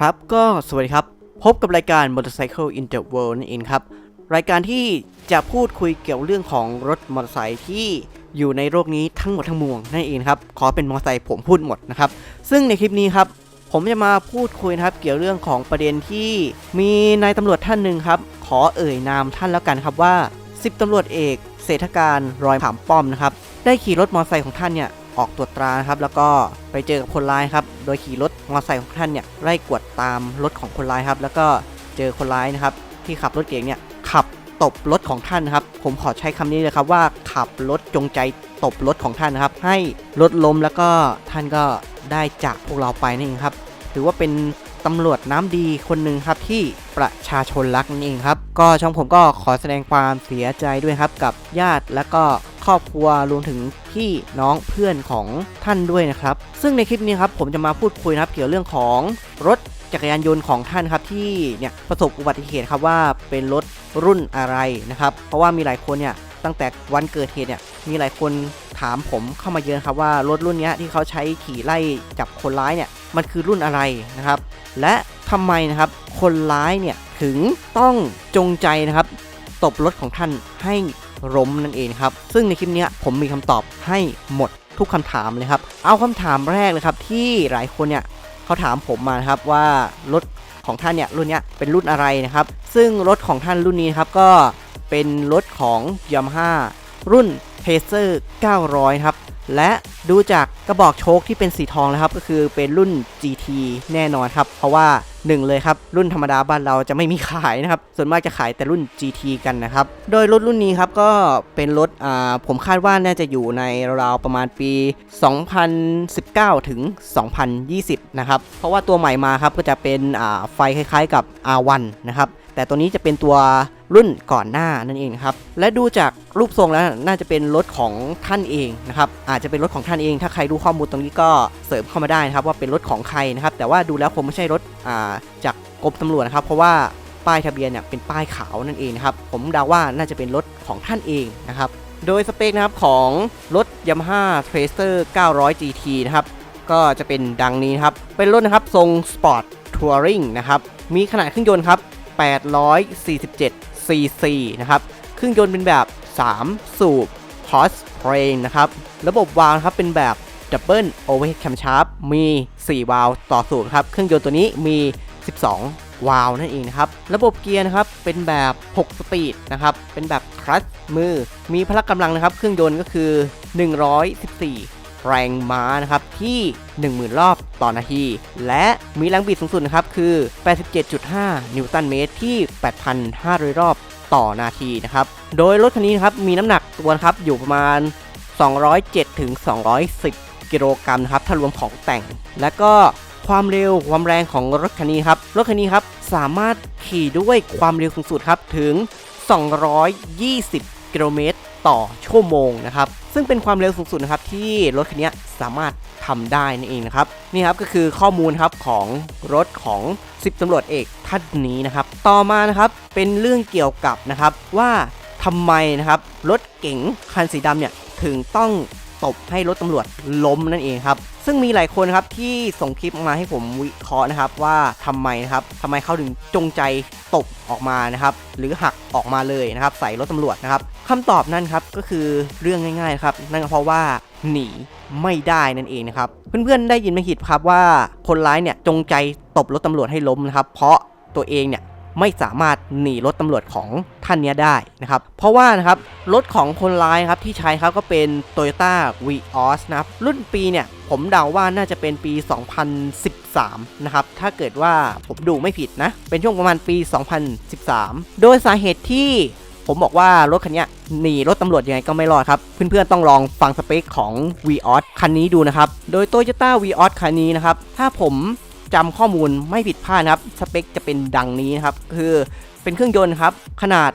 ครับก็สวัสดีครับ พบกับรายการ Motorcycle in the World นั่นเองครับ รายการที่จะพูดคุยเกี่ยวเรื่องของรถมอเตอร์ไซค์ที่อยู่ในโลกนี้ทั้งหมดทั้งมวลนั่นเองครับขอเป็นมอเตอร์ไซค์ผมพูดหมดนะครับ ซึ่งในคลิปนี้ครับ ผมจะมาพูดคุยนะครับ เกี่ยวเรื่องของประเด็นที่มีนายตำรวจท่านหนึ่งครับ ขอเอ่ยนามท่านแล้วกันครับว่า 10ตำรวจเอก เศรษฐการรอยผามป้อมนะครับได้ขี่รถมอเตอร์ไซค์ของท่านเนี่ย ออกตรวจตรานะครับแล้วก็ไปเจอกับคนร้ายครับโดยขี่รถมอเตอร์ไซค์ของท่านเนี่ยไล่กวดตามรถของคนร้ายครับแล้วก็เจอคนร้ายนะครับที่ขับรถเก๋งเนี่ยขับตบรถของท่านนะครับ ผมขอใช้คำนี้เลยครับว่าขับรถจงใจตบรถของท่านนะครับ ให้รถล้มแล้วก็ท่านก็ได้จากพวกเราไปนั่นเองครับ ถือว่าเป็นตำรวจน้ำดีคนหนึ่งครับที่ประชาชนรักนั่นเองครับ ก็ช่องผมก็ขอแสดงความเสียใจด้วยครับกับญาติและก็ ครอบครัวรวมถึงพี่น้องเพื่อนของท่านด้วยนะครับ ซึ่งในคลิปนี้ครับผมจะมาพูดคุยนะครับเกี่ยวเรื่องของรถจักรยานยนต์ของท่านครับที่เนี่ยประสบอุบัติเหตุครับว่าเป็นรถรุ่นอะไรนะครับ เพราะว่ามีหลายคนเนี่ยตั้งแต่วันเกิดเหตุเนี่ยมีหลายคนถามผมเข้ามาเยอะครับว่ารถรุ่นนี้ที่เขาใช้ขี่ไล่จับคนร้ายเนี่ยมันคือรุ่นอะไรนะครับ และทำไมนะครับคนร้ายเนี่ยถึงต้องจงใจนะครับตบรถของท่านให้ ล้มนั่นเองครับ ซึ่งในคลิปนี้ผมมีคำตอบให้หมดทุกคำถามเลยครับ เอาคำถามแรกเลยครับ ที่หลายคนเนี่ยเขาถามผมมานะครับว่ารถของท่านเนี่ยรุ่นเนี้ยเป็นรุ่นอะไรนะครับ ซึ่งรถของท่านรุ่นนี้ครับก็เป็นรถของ Yamaha รุ่น p a c e r 900 ครับ และดูจากกระบอกโชคที่เป็นสีทองนะครับ ก็คือเป็นรุ่น GT แน่นอนครับ เพราะว่า 1 เลยครับ รุ่นธรรมดาบ้านเราจะไม่มีขายนะครับ ส่วนมากจะขายแต่รุ่น GT กันนะครับ โดยรถรุ่นนี้ครับก็เป็นรถอ่าผมคาดว่าน่าจะอยู่ในราวประมาณปี 2019 ถึง 2020 นะครับ เพราะว่าตัวใหม่มาครับก็จะเป็นอ่าไฟคล้ายๆกับ R1 นะครับ แต่ตัวนี้จะเป็นตัวรุ่นก่อนหน้านั่นเองครับ และดูจากรูปทรงแล้วน่าจะเป็นรถของท่านเองนะครับ อาจจะเป็นรถของท่านเอง ถ้าใครรู้ข้อมูลตรงนี้ก็เสริมเข้ามาได้นะครับว่าเป็นรถของใครนะครับ แต่ว่าดูแล้วคงไม่ใช่รถาจากกรมตำรวจนะครับ เพราะว่าป้ายทะเบียนเนี่ยเป็นป้ายขาวนั่นเองนะครับ ผมเดาว่าน่าจะเป็นรถของท่านเองนะครับ โดยสเปคนะครับของรถ Yamaha Tracer 900 GT นะครับ ก็จะเป็นดังนี้นครับ เป็นรถนะครับทรง Sport Touring นะครับ มีขนาดเครื่องยนต์ครับ 847 cc นะครับ เครื่องยนต์เป็นแบบ 3 สูบ horse train นะครับ ระบบวาล์วครับเป็นแบบ Double Overhead Camshaft มี 4 วาล์วต่อสูบครับ เครื่องยนต์ตัวนี้มี 12 วาล์วนั่นเองนะครับ ระบบเกียร์นะครับเป็นแบบ 6 สปีดนะครับ เป็นแบบคลัตช์มือ มีพละกำลังนะครับ เครื่องยนต์ก็คือ 114 แรงม้านะครับที่ 10,000 รอบต่อนาที และมีแรงบิดสูงสุดนะครับคือ 87.5 นิวตันเมตรที่ 8,500 รอบต่อนาทีนะครับ โดยรถคันนี้นะครับมีน้ำหนักตัวครับอยู่ประมาณ 207ถึง210 กิโลกรัมนะครับถ้ารวมของแต่ง และก็ความเร็วความแรงของรถคันนี้ครับ รถคันนี้ครับสามารถขี่ด้วยความเร็วสูงสุดครับถึง 220 กิโลเมตร ต่อชั่วโมงนะครับ ซึ่งเป็นความเร็วสูงสุดนะครับที่รถคันนี้สามารถทำได้นั่นเองนะครับนี่ครับก็คือข้อมูลครับของรถของ10ตำรวจเอกท่านนี้นะครับ ต่อมานะครับเป็นเรื่องเกี่ยวกับนะครับว่าทำไมนะครับรถเก๋งคันสีดำเนี่ยถึงต้องตบให้รถตำรวจล้มนั่นเองครับ ซึ่งมีหลายคนครับที่ส่งคลิปมาให้ผมวิเคราะห์นะครับว่าทำไมนะครับทำไมเขาถึงจงใจตบออกมานะครับหรือหักออกมาเลยนะครับ ใส่รถตำรวจนะครับคำตอบนั่นครับก็คือเรื่องง่ายๆครับนั่นก็เพราะว่าหนีไม่ได้นั่นเองนะครับเพื่อนๆได้ยินไม่ผิดครับว่าคนร้ายเนี่ยจงใจตบรถตำรวจให้ล้มนะครับเพราะตัวเองเนี่ย ไม่สามารถหนีรถตำรวจของท่านนี้ได้นะครับ เพราะว่านะครับรถของคนร้ายครับที่ใช้ครับก็เป็น Toyota Vios นะครับ รุ่นปีเนี่ยผมเดาว่าน่าจะเป็นปี 2013 นะครับ ถ้าเกิดว่าผมดูไม่ผิดนะ เป็นช่วงประมาณปี 2013 โดยสาเหตุที่ผมบอกว่ารถคันนี้หนีรถตำรวจยังไงก็ไม่รอดครับ เพื่อนๆต้องลองฟังสเปคของ Vios คันนี้ดูนะครับ โดย Toyota Vios คันนี้นะครับ ถ้าผม จำข้อมูลไม่ผิดพลาดนะครับ สเปคจะเป็นดังนี้นะครับ คือเป็นเครื่องยนต์ครับ ขนาด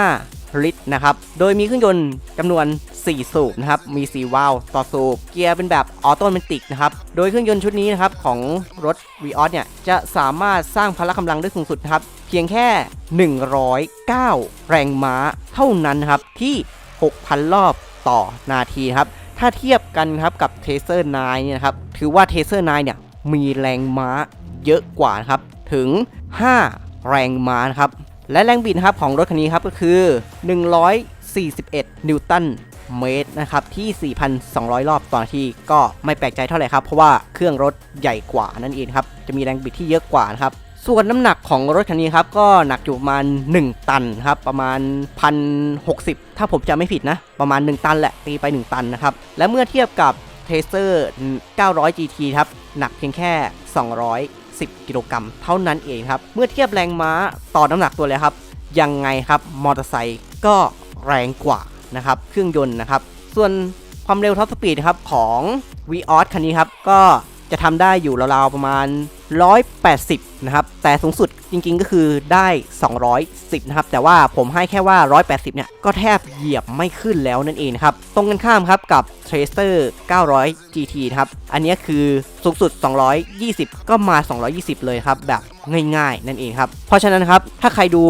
1.5 ลิตรนะครับ โดยมีเครื่องยนต์จำนวน 4 สูบนะครับ มี 4 วาล์วต่อสูบ เกียร์เป็นแบบออโตเมติกนะครับ โดยเครื่องยนต์ชุดนี้นะครับของรถ v ีออสเนี่ย จะสามารถสร้างพละกำลังได้สูงสุดนะครับ เพียงแค่ 109 แรงม้าเท่านั้นครับ ที่ 6,000 รอบต่อนาทีครับ ถ้าเทียบกันครับกับเทเซอร์9เนี่ยครับ ถือว่าเทเซอร์9เนี่ย มีแรงม้าเยอะกว่าครับถึง 5 แรงม้านะครับและแรงบิดครับของรถคันนี้ครับก็คือ 141 นิวตันเมตรนะครับที่ 4,200 รอบต่อนาทีก็ไม่แปลกใจเท่าไหร่ครับเพราะว่าเครื่องรถใหญ่กว่านั่นเองครับจะมีแรงบิดที่เยอะกว่านะครับส่วนน้ำหนักของรถคันนี้ครับก็หนักอยู่ประมาณ 1 ตันครับประมาณ 1,060 ถ้าผมจำไม่ผิดนะ ประมาณ 1 ตันแหละตีไป 1 ตันนะครับและเมื่อเทียบกับเทเซอร์900 GT ครับ หนักเพียงแค่ 210 กิโลกรัมเท่านั้นเองครับ เมื่อเทียบแรงม้าต่อน้ำหนักตัวเลยครับ ยังไงครับมอเตอร์ไซค์ก็แรงกว่านะครับเครื่องยนต์นะครับ ส่วนความเร็วท็อปสปีดครับของ v ีออสคันนี้ครับ ก็จะทำได้อยู่ราวๆประมาณ 180 นะครับ แต่สูงสุดจริงๆก็คือได้ 210 นะครับ แต่ว่าผมให้แค่ว่า 180 เนี่ย ก็แทบเหยียบไม่ขึ้นแล้วนั่นเองครับ ตรงกันข้ามครับกับ Tracer 900 GT นะครับ อันนี้คือสูงสุด 220 ก็มา 220 เลยครับ แบบง่ายๆ นั่นเองครับ เพราะฉะนั้นครับ ถ้าใครดู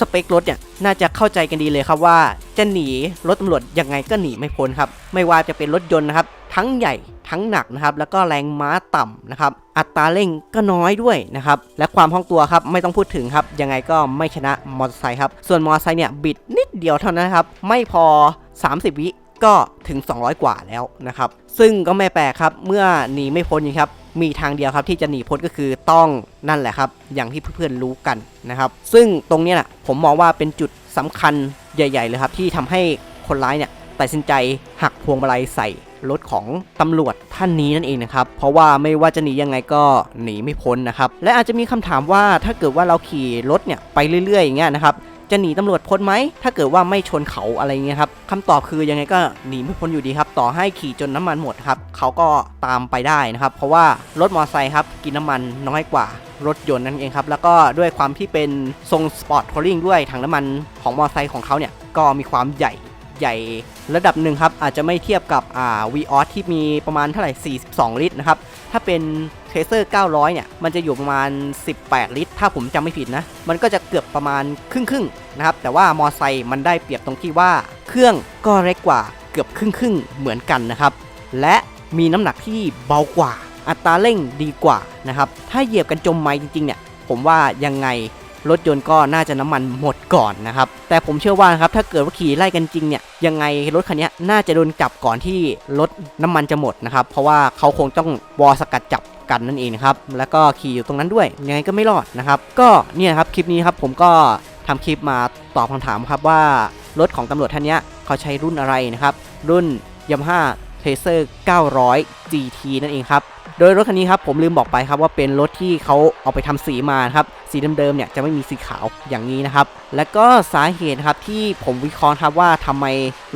สเปครถเนี่ย น่าจะเข้าใจกันดีเลยครับว่าจะหนีรถตำรวจยังไงก็หนีไม่พ้นครับ ไม่ว่าจะเป็นรถยนต์นะครับ ทั้งใหญ่ ทั้งหนักนะครับแล้วก็แรงม้าต่ำนะครับอัตราเร่งก็น้อยด้วยนะครับและความคล่องตัวครับไม่ต้องพูดถึงครับยังไงก็ไม่ชนะมอเตอร์ไซค์ครับส่วนมอเตอร์ไซค์เนี่ยบิดนิดเดียวเท่านั้นครับไม่พอ 30 วิก็ถึง 200 กว่าแล้วนะครับซึ่งก็ไม่แปลกครับเมื่อหนีไม่พ้นนี่ครับมีทางเดียวครับที่จะหนีพ้นก็คือต้องนั่นแหละครับ อย่างที่เพื่อนๆรู้กันนะครับซึ่งตรงนี้นะผมมองว่าเป็นจุดสำคัญใหญ่ ๆ เลยครับที่ทำให้คนร้ายเนี่ยตัดสินใจหักพวงมาลัยใส่ รถของตำรวจท่านนี้นั่นเองนะครับ เพราะว่าไม่ว่าจะหนียังไงก็หนีไม่พ้นนะครับ และอาจจะมีคำถามว่าถ้าเกิดว่าเราขี่รถเนี่ยไปเรื่อยๆอย่างเงี้ยนะครับจะหนีตำรวจพ้นไหม ถ้าเกิดว่าไม่ชนเขาอะไรเงี้ยครับคำตอบคือยังไงก็หนีไม่พ้นอยู่ดีครับ ต่อให้ขี่จนน้ำมันหมดครับ เขาก็ตามไปได้นะครับ เพราะว่ารถมอเตอร์ไซค์ครับ กินน้ำมันน้อยกว่ารถยนต์นั่นเองครับ แล้วก็ด้วยความที่เป็นทรงสปอร์ตทัวริงด้วยถังน้ำมันของมอเตอร์ไซค์ของเขาเนี่ย ก็มีความใหญ่ ใหญ่ระดับหนึ่งครับ อาจจะไม่เทียบกับอ่าวีออสที่มีประมาณเท่าไหร่ 42 ลิตรนะครับ ถ้าเป็นเทเซอร์ 900 เนี่ย มันจะอยู่ประมาณ 18 ลิตร ถ้าผมจำไม่ผิดนะ มันก็จะเกือบประมาณครึ่งครึ่งนะครับ แต่ว่ามอไซค์มันได้เปรียบตรงที่ว่าเครื่องก็เล็กกว่าเกือบครึ่งครึ่งเหมือนกันนะครับ และมีน้ำหนักที่เบากว่า อัตราเร่งดีกว่านะครับ ถ้าเหยียบกันจมไม้จริงๆเนี่ย ผมว่ายังไง รถยนต์ก็น่าจะน้ำมันหมดก่อนนะครับ แต่ผมเชื่อว่าครับถ้าเกิดว่าขี่ไล่กันจริงเนี่ยยังไงรถคันนี้น่าจะโดนจับก่อนที่รถน้ำมันจะหมดนะครับ เพราะว่าเขาคงต้องวอสกัดจับกันนั่นเองนะครับ แล้วก็ขี่อยู่ตรงนั้นด้วย ยังไงก็ไม่รอดนะครับ ก็เนี่ยครับคลิปนี้ครับผมก็ทำคลิปมาตอบคำถามครับว่ารถของตำรวจท่านนี้เขาใช้รุ่นอะไรนะครับ รุ่น Yamaha Tracer 900 GT นั่นเองครับ โดยรถคันนี้ครับผมลืมบอกไปครับว่าเป็นรถที่เขาเอาไปทำสีมาครับสีเดิมๆเนี่ยจะไม่มีสีขาวอย่างนี้นะครับ และก็สาเหตุครับที่ผมวิเคราะห์ครับว่าทำไม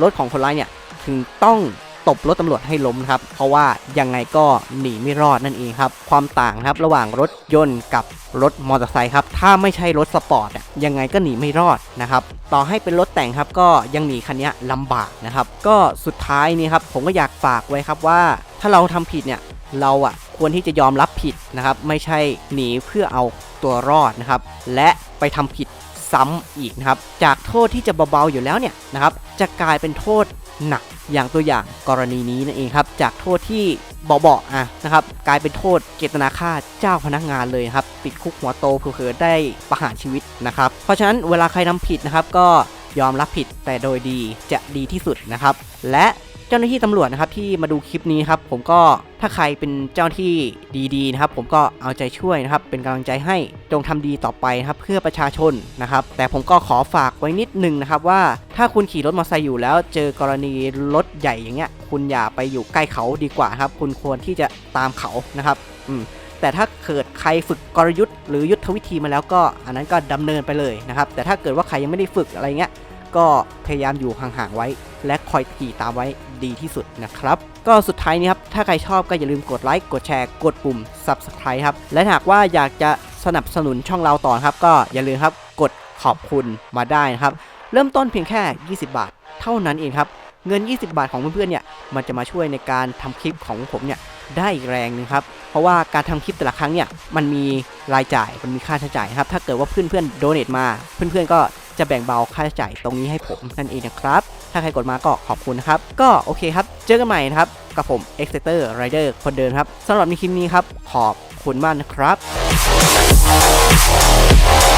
รถของคนร้ายเนี่ยถึงต้องตบรถตำรวจให้ล้มครับ เพราะว่ายังไงก็หนีไม่รอดนั่นเองครับ ความต่างครับระหว่างรถยนต์กับรถมอเตอร์ไซค์ครับ ถ้าไม่ใช่รถสปอร์ตอะยังไงก็หนีไม่รอดนะครับ ต่อให้เป็นรถแต่งครับก็ยังหนีคันนี้ลำบากนะครับ ก็สุดท้ายนี่ครับผมก็อยากฝากไว้ครับว่า ถ้าเราทำผิดเนี่ย เราอะควรที่จะยอมรับผิดนะครับ ไม่ใช่หนีเพื่อเอาตัวรอดนะครับ และไปทำผิดซ้ำอีกนะครับ จากโทษที่จะเบาๆอยู่แล้วเนี่ยนะครับ จะกลายเป็นโทษหนักอย่างตัวอย่างกรณีนี้นั่นเองครับ จากโทษที่เบาๆอะนะครับ กลายเป็นโทษเจตนาฆ่าเจ้าพนักงานเลยครับ ติดคุกหัวโตเผื่อได้ประหารชีวิตนะครับ เพราะฉะนั้นเวลาใครทำผิดนะครับก็ยอมรับผิดแต่โดยดีจะดีที่สุดนะครับ และ จ้าหน้าที่ตำรวจนะครับที่มาดูคลิปนี้ครับผมก็ถ้าใครเป็นเจ้าหน้าที่ดีๆนะครับผมก็เอาใจช่วยนะครับเป็นกำลังใจให้จงทำดีต่อไปนะครับเพื่อประชาชนนะครับแต่ผมก็ขอฝากไว้นิดนึงนะครับว่าถ้าคุณขี่รถมอเตอร์ไซค์อยู่แล้ว เจอกรณีรถใหญ่อย่างเงี้ยคุณอย่าไปอยู่ใกล้เขาดีกว่าครับคุณควรที่จะตามเขานะครับอืมแต่ถ้าเกิดใครฝึกกลยุทธ์หรือยุทธวิธีมาแล้วก็อันนั้นก็ดำเนินไปเลยนะครับแต่ถ้าเกิดว่าใครยังไม่ได้ฝึกอะไรเงี้ย ก็พยายามอยู่ห่างๆไว้ และคอยขี่ตามไว้ดีที่สุดนะครับ ก็สุดท้ายนี้ครับ ถ้าใครชอบก็อย่าลืมกดไลค์กดแชร์กดปุ่ม Subscribe ครับ และหากว่าอยากจะสนับสนุนช่องเราต่อครับ ก็อย่าลืมครับกดขอบคุณมาได้นะครับ เริ่มต้นเพียงแค่ 20 บาท เท่านั้นเองครับเงิน 20 บาทของเพื่อนๆเนี่ย มันจะมาช่วยในการทำคลิปของผมเนี่ยได้อีกแรงหนึงครับ เพราะว่าการทำคลิปแต่ละครั้งเนี่ย มันมีรายจ่าย มันมีค่าใช้จ่ายครับ ถ้าเกิดว่าเพื่อนๆโดเน a มา เพื่อนๆก็ จะแบ่งเบาค่าใช้จ่ายตรงนี้ให้ผมนั่นเองนะครับ ถ้าใครกดมาก็ขอบคุณนะครับ ก็โอเคครับ เจอกันใหม่นะครับ กับผม e x c i t e r Rider คนเดินครับสำหรับในคลิปนี้ครับ ขอบคุณมากนะครับ